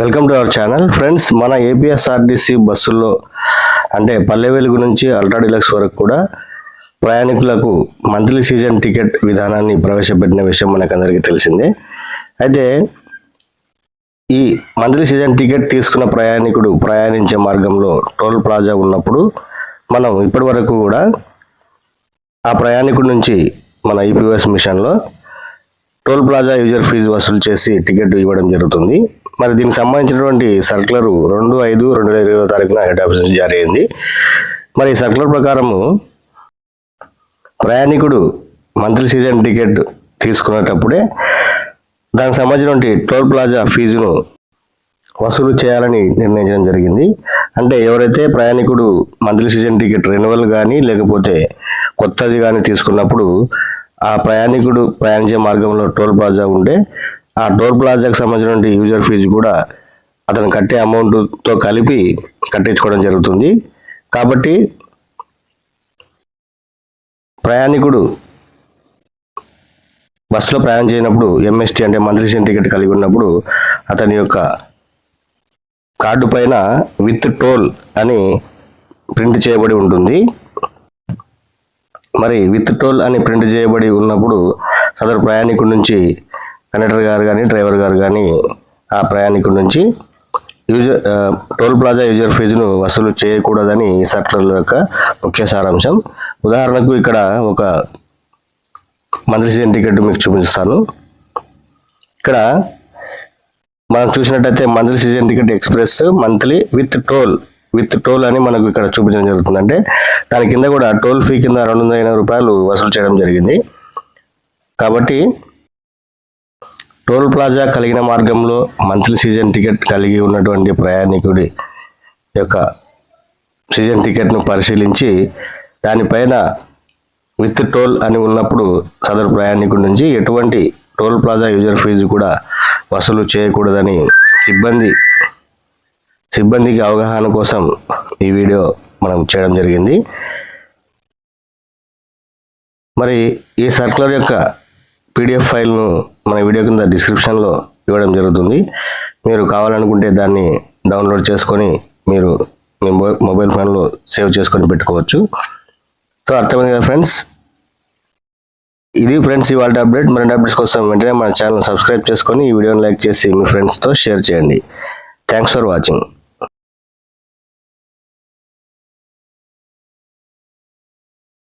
Welcome to our channel friends మన APSRTC బస్సుల్లో అంటే పల్లె వెలుగు నుంచి అల్ట్రా డిలక్స్ వరకు కూడా ప్రయాణికులకు మంత్లీ సీజన్ టికెట్ విధానాన్ని ప్రవేశపెట్టిన విషయం మనకందరికీ తెలిసిందే. అయితే ఈ మంత్లీ సీజన్ టికెట్ తీసుకున్న ప్రయాణికుడు ప్రయాణించే మార్గంలో టోల్ ప్లాజా ఉన్నప్పుడు మనం ఇప్పటి వరకు కూడా ఆ ప్రయాణికుడి నుంచి మన ఈపీఎస్ మిషన్లో టోల్ ప్లాజా యూజర్ ఫీజు వసూలు చేసి టికెట్ ఇవ్వడం జరుగుతుంది. మరి దీనికి సంబంధించినటువంటి సర్కులర్ రెండు ఐదు రెండు వేల ఇరవై తారీఖున హెడ్ ఆఫీస్ నుంచి జారీ అయింది. మరి ఈ సర్కులర్ ప్రకారము ప్రయాణికుడు మంత్లీ సీజన్ టికెట్ తీసుకునేటప్పుడే దానికి సంబంధించినటువంటి టోల్ ప్లాజా ఫీజును వసూలు చేయాలని నిర్ణయించడం జరిగింది. అంటే ఎవరైతే ప్రయాణికుడు మంత్లీ సీజన్ టికెట్ రెన్యువల్ కానీ లేకపోతే కొత్తది కానీ తీసుకున్నప్పుడు ఆ ప్రయాణికుడు ప్రయాణించే మార్గంలో టోల్ ప్లాజా ఉంటే ఆ డోర్ ప్లాజాకి సంబంధించిన యూజర్ ఫీజు కూడా అతను కట్టే అమౌంట్తో కలిపి కట్టించుకోవడం జరుగుతుంది. కాబట్టి ప్రయాణికుడు బస్సులో ప్రయాణం చేయనప్పుడు ఎంఎస్టీ అంటే మంత్లీ సీజన్ టికెట్ కలిగి ఉన్నప్పుడు అతని యొక్క కార్డు పైన విత్ టోల్ అని ప్రింట్ చేయబడి ఉంటుంది. మరి విత్ టోల్ అని ప్రింట్ చేయబడి ఉన్నప్పుడు సదరు ప్రయాణికుడి నుంచి కండక్టర్ గారు కానీ డ్రైవర్ గారు కానీ ఆ ప్రయాణికుడి నుంచి యూజర్ టోల్ ప్లాజా యూజర్ ఫీజును వసూలు చేయకూడదని ఈ సర్కులర్ యొక్క ముఖ్య సారాంశం. ఉదాహరణకు ఇక్కడ ఒక మంత్లీ సీజన్ టికెట్ మీకు చూపిస్తాను. ఇక్కడ మనం చూసినట్టయితే monthly season ticket express monthly with toll with toll అని మనకు ఇక్కడ చూపించడం జరుగుతుంది అంటే దాని కింద కూడా టోల్ ఫీ కింద రెండు వందల ఎనభై రూపాయలు వసూలు చేయడం జరిగింది. కాబట్టి టోల్ ప్లాజా కలిగిన మార్గంలో మంత్లీ సీజన్ టికెట్ కలిగి ఉన్నటువంటి ప్రయాణికుడి యొక్క సీజన్ టికెట్ను పరిశీలించి దానిపైన విత్ టోల్ అని ఉన్నప్పుడు సదరు ప్రయాణికుడి నుంచి ఎటువంటి టోల్ ప్లాజా యూజర్ ఫీజు కూడా వసూలు చేయకూడదని సిబ్బంది సిబ్బందికి అవగాహన కోసం ఈ వీడియో మనం చేయడం జరిగింది. మరి ఈ సర్కులర్ యొక్క పీడిఎఫ్ ఫైల్ను మన వీడియో కింద డిస్క్రిప్షన్లో ఇవ్వడం జరుగుతుంది. మీరు కావాలనుకుంటే దాన్ని డౌన్లోడ్ చేసుకొని మీరు మీ మొబైల్ ఫోన్లో సేవ్ చేసుకొని పెట్టుకోవచ్చు. సో అర్థమైంది కదా ఫ్రెండ్స్ ఇది ఫ్రెండ్స్ ఇవాళ అప్డేట్ మరిన్ని అప్డేట్స్ కోసం వెంటనే మన ఛానల్ సబ్స్క్రైబ్ చేసుకొని ఈ వీడియోని లైక్ చేసి మీ ఫ్రెండ్స్తో షేర్ చేయండి. Thanks for watching